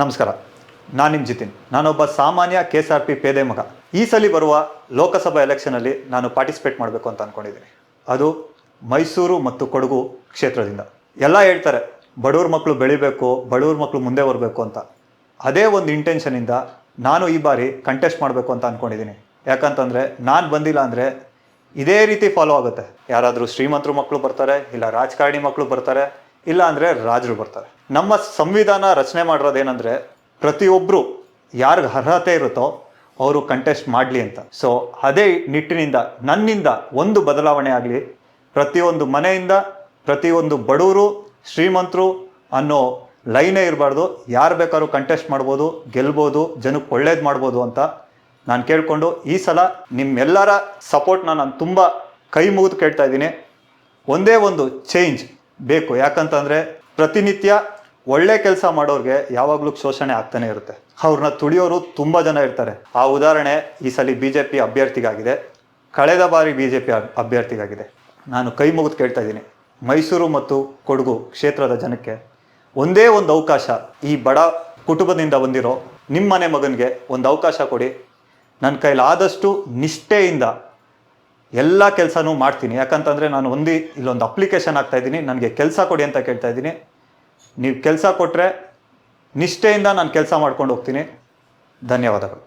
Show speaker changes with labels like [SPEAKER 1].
[SPEAKER 1] ನಮಸ್ಕಾರ. ನಾನು ನಿಮ್ಮ ಜಿತಿನ್. ನಾನೊಬ್ಬ ಸಾಮಾನ್ಯ ಕೆ ಎಸ್ ಆರ್ ಪಿ ಪೇದೆ ಮಗ. ಈ ಸಲ ಬರುವ ಲೋಕಸಭಾ ಎಲೆಕ್ಷನಲ್ಲಿ ನಾನು ಪಾರ್ಟಿಸಿಪೇಟ್ ಮಾಡಬೇಕು ಅಂತ ಅಂದ್ಕೊಂಡಿದ್ದೀನಿ ಅದು ಮೈಸೂರು ಮತ್ತು ಕೊಡಗು ಕ್ಷೇತ್ರದಿಂದ. ಎಲ್ಲ ಹೇಳ್ತಾರೆ, ಬಡವ್ರ ಮಕ್ಕಳು ಬೆಳಿಬೇಕು, ಬಡವ್ರ ಮಕ್ಕಳು ಮುಂದೆ ಬರಬೇಕು ಅಂತ. ಅದೇ ಒಂದು ಇಂಟೆನ್ಷನಿಂದ ನಾನು ಈ ಬಾರಿ ಕಂಟೆಸ್ಟ್ ಮಾಡಬೇಕು ಅಂತ ಅಂದ್ಕೊಂಡಿದ್ದೀನಿ ಯಾಕಂತಂದರೆ ನಾನು ಬಂದಿಲ್ಲ ಅಂದರೆ ಇದೇ ರೀತಿ ಫಾಲೋ ಆಗುತ್ತೆ. ಯಾರಾದರೂ ಶ್ರೀಮಂತರು ಮಕ್ಕಳು ಬರ್ತಾರೆ, ಇಲ್ಲ ರಾಜಕಾರಣಿ ಮಕ್ಕಳು ಬರ್ತಾರೆ ಇಲ್ಲ ಅಂದರೆ ರಾಜರು ಬರ್ತಾರೆ. ನಮ್ಮ ಸಂವಿಧಾನ ರಚನೆ ಮಾಡಿರೋದೇನೆಂದರೆ ಪ್ರತಿಯೊಬ್ಬರು ಯಾರಿಗೆ ಅರ್ಹತೆ ಇರುತ್ತೋ ಅವರು ಕಂಟೆಸ್ಟ್ ಮಾಡಲಿ ಅಂತ. ಸೊ ಅದೇ ನಿಟ್ಟಿನಿಂದ, ನನ್ನಿಂದ ಒಂದು ಬದಲಾವಣೆ ಆಗಲಿ, ಪ್ರತಿಯೊಂದು ಮನೆಯಿಂದ ಪ್ರತಿಯೊಂದು ಬಡವರು ಶ್ರೀಮಂತರು ಅನ್ನೋ ಲೈನೇ ಇರಬಾರ್ದು. ಯಾರು ಬೇಕಾದ್ರೂ ಕಂಟೆಸ್ಟ್ ಮಾಡ್ಬೋದು, ಗೆಲ್ಬೋದು ಜನಕ್ಕೆ ಒಳ್ಳೇದು ಮಾಡ್ಬೋದು ಅಂತ ನಾನು ಕೇಳಿಕೊಂಡು ಈ ಸಲ ನಿಮ್ಮೆಲ್ಲರ ಸಪೋರ್ಟ್ನ ನಾನು ತುಂಬ ಕೈ ಮುಗಿದು ಕೇಳ್ತಾ ಇದ್ದೀನಿ. ಒಂದೇ ಒಂದು ಚೇಂಜ್ ಬೇಕು. ಯಾಕಂತಂದರೆ ಪ್ರತಿನಿತ್ಯ ಒಳ್ಳೆ ಕೆಲಸ ಮಾಡೋರಿಗೆ ಯಾವಾಗಲೂ ಶೋಷಣೆ ಆಗ್ತಾನೆ ಇರುತ್ತೆ. ಅವ್ರನ್ನ ತುಳಿಯೋರು ತುಂಬ ಜನ ಇರ್ತಾರೆ. ಆ ಉದಾಹರಣೆ ಈ ಸಲ ಬಿ ಜೆ ಪಿ ಅಭ್ಯರ್ಥಿಗಾಗಿದೆ. ಕಳೆದ ಬಾರಿ ಬಿ ಜೆ ಪಿ ಅಭ್ಯರ್ಥಿಗಾಗಿದೆ. ನಾನು ಕೈ ಮುಗಿದು ಕೇಳ್ತಾ ಇದ್ದೀನಿ. ಮೈಸೂರು ಮತ್ತು ಕೊಡಗು ಕ್ಷೇತ್ರದ ಜನಕ್ಕೆ ಒಂದೇ ಒಂದು ಅವಕಾಶ ಈ ಬಡ ಕುಟುಂಬದಿಂದ ಬಂದಿರೋ ನಿಮ್ಮ ಮನೆ ಮಗನಿಗೆ ಒಂದು ಅವಕಾಶ ಕೊಡಿ. ನನ್ನ ಕೈಲಾದಷ್ಟು ನಿಷ್ಠೆಯಿಂದ ಎಲ್ಲ ಕೆಲಸನೂ ಮಾಡ್ತೀನಿ. ಯಾಕಂತಂದರೆ ನಾನು ಒಂದು ಇಲ್ಲೊಂದು ಅಪ್ಲಿಕೇಶನ್ ಆಗ್ತಾಯಿದ್ದೀನಿ ನನಗೆ ಕೆಲಸ ಕೊಡಿ ಅಂತ ಕೇಳ್ತಾ ಇದ್ದೀನಿ. ನೀವು ಕೆಲಸ ಕೊಟ್ಟರೆ ನಿಷ್ಠೆಯಿಂದ ನಾನು ಕೆಲಸ ಮಾಡ್ಕೊಂಡು ಹೋಗ್ತೀನಿ. ಧನ್ಯವಾದಗಳು.